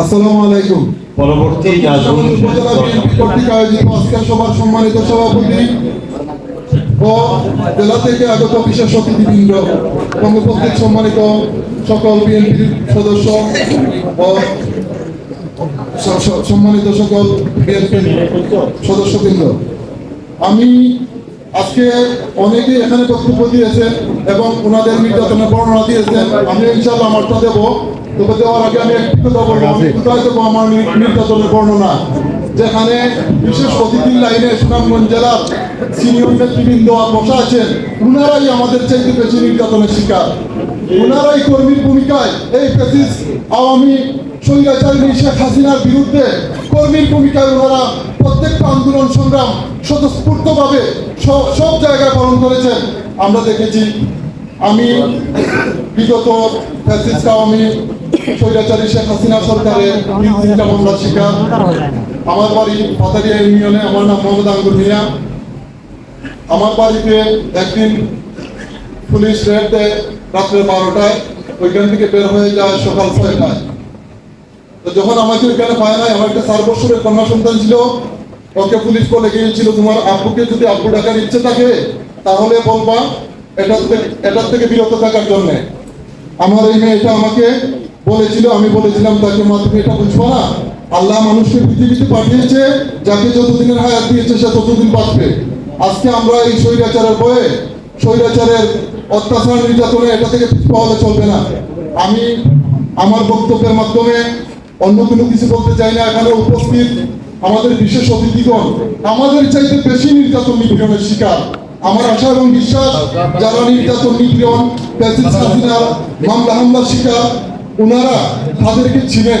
আসসালামু আলাইকুম। পরবর্তী নাজমুল উপজেলা বিএনপি কর্তৃক আয়োজিত আজকের সভার সম্মানিত সভাপতি ও জেলা থেকে আগত বিশেষ অতিথিবৃন্দ এবং উপস্থিত সম্মানিত সকল বিএনপির সদস্য ও সম্মানিত সকল বিএনপির সদস্যবৃন্দ। আমি আজকে অনেকে এখানে বক্তব্য দিয়েছেন এবং ওনাদের নির্যাতনের বর্ণনা দিয়েছেন। আমি ইনশাল্লাহ আমারটা দেবো। তবে দেওয়ার আগে আমি একটি কথা বলব কোথায় দেবো আমার নির্যাতনের বর্ণনা? যেখানে বিশেষ অতিথির লাইনে সুনামগঞ্জ জেলার সিনিয়র নেতৃবৃন্দ বসা আছেন ওনারাই আমাদের চাইতে বেশি নির্যাতনের শিকার। ওনারাই কর্মীর ভূমিকায় এই ফেসিস আওয়ামী স্বৈরাচারিণী শেখ হাসিনার বিরুদ্ধে কর্মীর ভূমিকায় ওনারা প্রত্যেকটা আন্দোলন সংগ্রাম স্বতঃস্ফূর্তভাবে সব- জায়গায় পালন করেছেন। আমরা দেখেছি, আমি, বিগত ফ্যাসিস্ট আওয়ামী স্বৈরাচারী শেখ হাসিনা সরকারের শিকার। আমার বাড়ি পাতারিয়া ইউনিয়নে, আমার নাম মোহাম্মদ আঙ্গুর মিয়া। আমার বাড়িতে একদিন পুলিশ রেড দেয় রাত্রে বারোটায়, ওইখান থেকে বের হয়ে যায় সকাল ছয়টায়। তো যখন আমাকে ওইখানে পায় নাই, আমার একটা চার বছরের কন্যা সন্তান ছিল। ওকে পুলিশ বলে গিয়েছিল, তোমার আব্বুকে যদি আব্বু ডাকার ইচ্ছে থাকে, তাহলে বলবা এটার থেকে এটার থেকে বিরত থাকার জন্য। আমার এই মেয়েটা আমাকে বলেছিল, আমি বলেছিলাম, তাকে মা, তুমি এটা বুঝব না। আল্লাহ মানুষকে পৃথিবীতে পাঠিয়েছে, যাকে যতদিনের হায়াত দিয়েছে, সে ততদিন বাঁচবে। আজকে আমরা এই স্বৈরাচারের বয়ে স্বৈরাচারের অত্যাচার নির্যাতনে এটা থেকে পিছপা হলে চলবে না। আমি আমার বক্তব্যের মাধ্যমে অন্য কোনো কিছু বলতে চাই না, এখানে উপস্থিত আমাদের বিশেষ অতিথিগণ, আমাদের চাইতে বেশি নির্যাতন নিপীড়নের শিকার। আমার আশা এবং বিশ্বাস, যারা নির্যাতন নিপীড়ন মামলা হামলার শিকার ওনারা তাদেরকে ছিলেন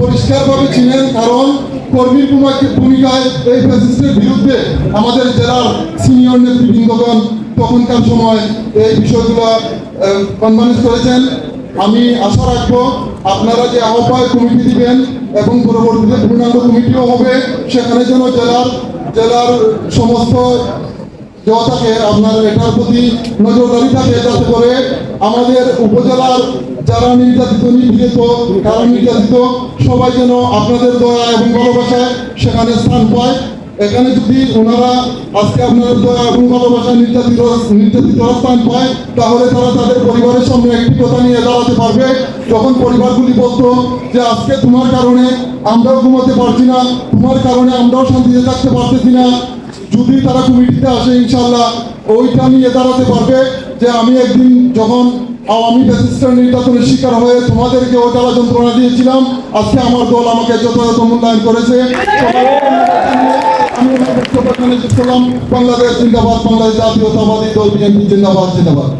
পরিষ্কারভাবে ছিলেন কারণ কর্মীর ভূমিকা- ভূমিকায় এই ফ্যাসিস্টের বিরুদ্ধে আমাদের জেলার সিনিয়র নেতৃবৃন্দগণ তখনকার সময় এই বিষয়গুলো কনভারেন্স করেছেন। আমি আশা রাখব আপনারা যে আহ্বায়ক কমিটি দিবেন এবং পরবর্তীতে পূর্ণাঙ্গ কমিটিও হবে। সেখানে যেন জেলার জেলার সমস্ত দেওয়া থাকে, আপনার এটার প্রতি নজরদারি থাকে যাতে করে আমাদের উপজেলার যারা নির্যাতিত, নিপীড়িত কারা নির্যাতিত, সবাই যেন আপনাদের দয়া এবং ভালোবাসায় সেখানে স্থান পায়। এখানে যদি ওনারা আজকে আপনাদের দয়া এবং ভালোবাসায় নির্যাতিত নির্যাতিত স্থান পায়, তাহলে তারা তাদের পরিবারের সামনে একটি কথা নিয়ে দাঁড়াতে পারবে। যখন পরিবারগুলি বলতো যে, আজকে তোমার কারণে আমরাও ঘুমাতে পারছি না, তোমার কারণে আমরাও শান্তিতে থাকতে পারতেছি না। যদি তারা কমিটিতে আসে, ইনশাল্লাহ, ওইটা নিয়ে দাঁড়াতে পারবে যে, আমি একদিন যখন আওয়ামী ফ্যাসিস্টের নির্যাতনের শিকার হয়ে তোমাদেরকে ওটালা যন্ত্রণা দিয়েছিলাম। আজকে আমার দল আমাকে যথাযথ মূল্যায়ন করেছে। আমি বাংলাদেশ জিন্দাবাদ, বাংলাদেশ জাতীয়তাবাদী দল বিএনপি জিন্দাবাদ জিন্দাবাদ।